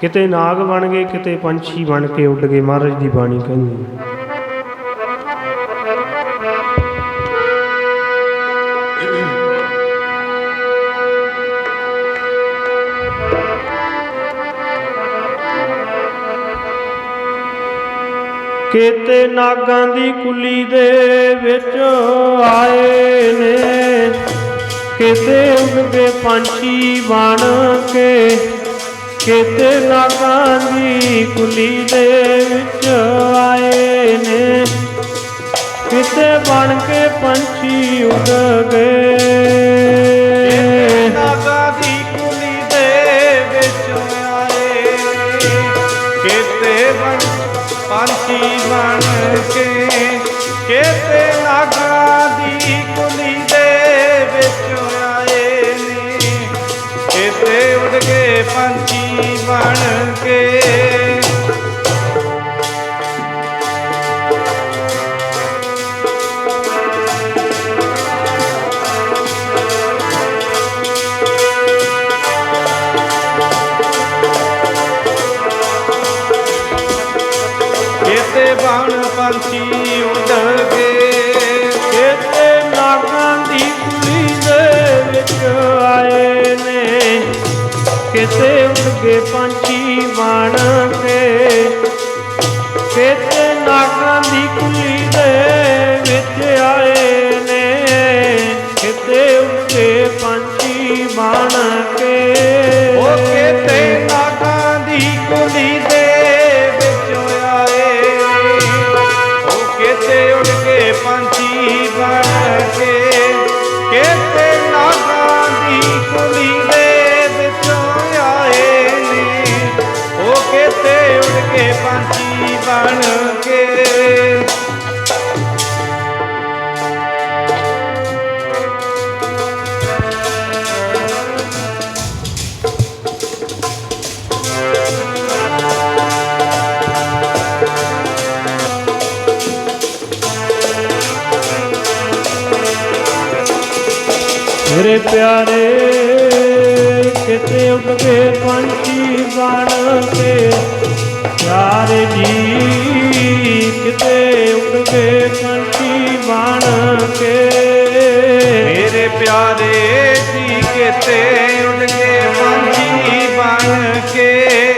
ਕਿਤੇ ਨਾਗ ਬਣ ਗਏ, ਕਿਤੇ ਪੰਛੀ ਬਣ ਕੇ ਉੱਡ ਗਏ, ਮਹਾਰਾਜ ਦੀ ਬਾਣੀ ਕਹਿੰਦੀ ਕਿਤੇ ਨਾਗਾਂ ਦੀ ਕੁਲੀ ਦੇ ਵਿੱਚ ਆਏ ਨੇ, ਕਿਤੇ ਉੱਡ ਕੇ ਪੰਛੀ ਬਣ ਕੇ। ਕਿਤੇ ਨਾਗਾਂ ਦੀ ਕੁਲੀ ਦੇ ਵਿੱਚ ਆਏ ਨੇ। ਕਿਤੇ ਬਣ ਕੇ ਪੰਛੀ ਉੱਡ ਗਏ। ਨਾਗਾ ਦੀ ਕੁਲੀ ਦੇ ਵਿੱਚ ਆਏ ਕਿਤੇ ਬਣ ਪੰਛੀ ਬਣ ਕੇ, ਕਿਤੇ ਨਾਗਾ ਦੀ ਕੁਲੀ ਦੇ ਵਿੱਚ ਆਏ ਨੇ। ਕਿਤੇ ਉੱਡ ਕੇ ਪੰਛੀ ਬਣ ਕੇ। ਕਿਤੇ ਬਣ ਪੰਛੀ ਉੱਡ ਗਏ ਕਿਤੇ ਨਾਗਾਂ ਦੀ ਕੁੱਲੀ ਦੇ ਵਿੱਚ ਆਏ ਕਿਤੇ ਉੱਡ ਕੇ ਪੰਛੀ ਬਣ ਕੇ ਕਿਤੇ ਨਾਗਾਂ ਦੀ ਕੁੱਲੀ ਕੇ ਪੰਛੀ ਬਣ ਕੇ। ਮੇਰੇ ਪਿਆਰੇ ਕਿਤੇ ਉੱਡ ਕੇ ਪੰਛੀ ਬਣ ਕੇ। ਕੇ ਪੰਛੀ ਬਣ ਕੇ। ਮੇਰੇ ਪਿਆਰੇ ਜੀ ਕਿਤੇ ਉੱਡ ਕੇ ਪੰਛੀ ਬਣ ਕੇ।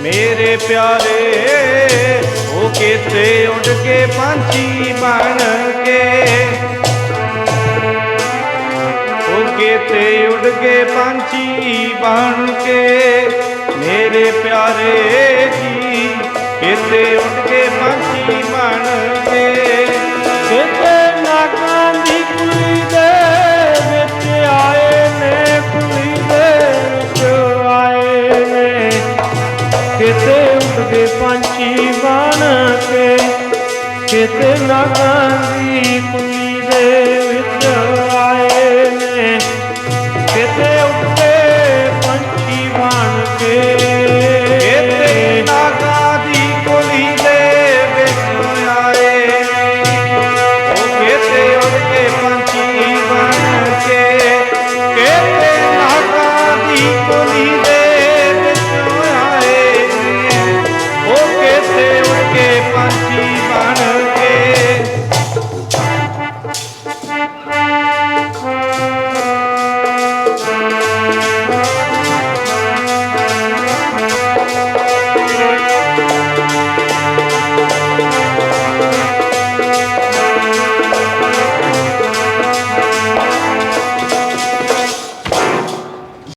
ਮੇਰੇ ਪਿਆਰੇ ਉਹ ਕਿਤੇ ਉੱਡ ਕੇ ਪੰਛੀ ਬਣ ਕੇ। ਉਹ ਕਿਤੇ ਉੱਡ ਕੇ ਪੰਛੀ ਬਣ ਕੇ। ਮੇਰੇ ਪਿਆਰੇ ਜੀ ਕਿਤੇ ਉੱਡ ਕੇ ਪੰਛੀ ਬਣ ਪੰਛੀ ਬਣ ਕੇ ਕਿਤੇ ਨਾਗਾਂ ਦੀ ਕੁਲੀ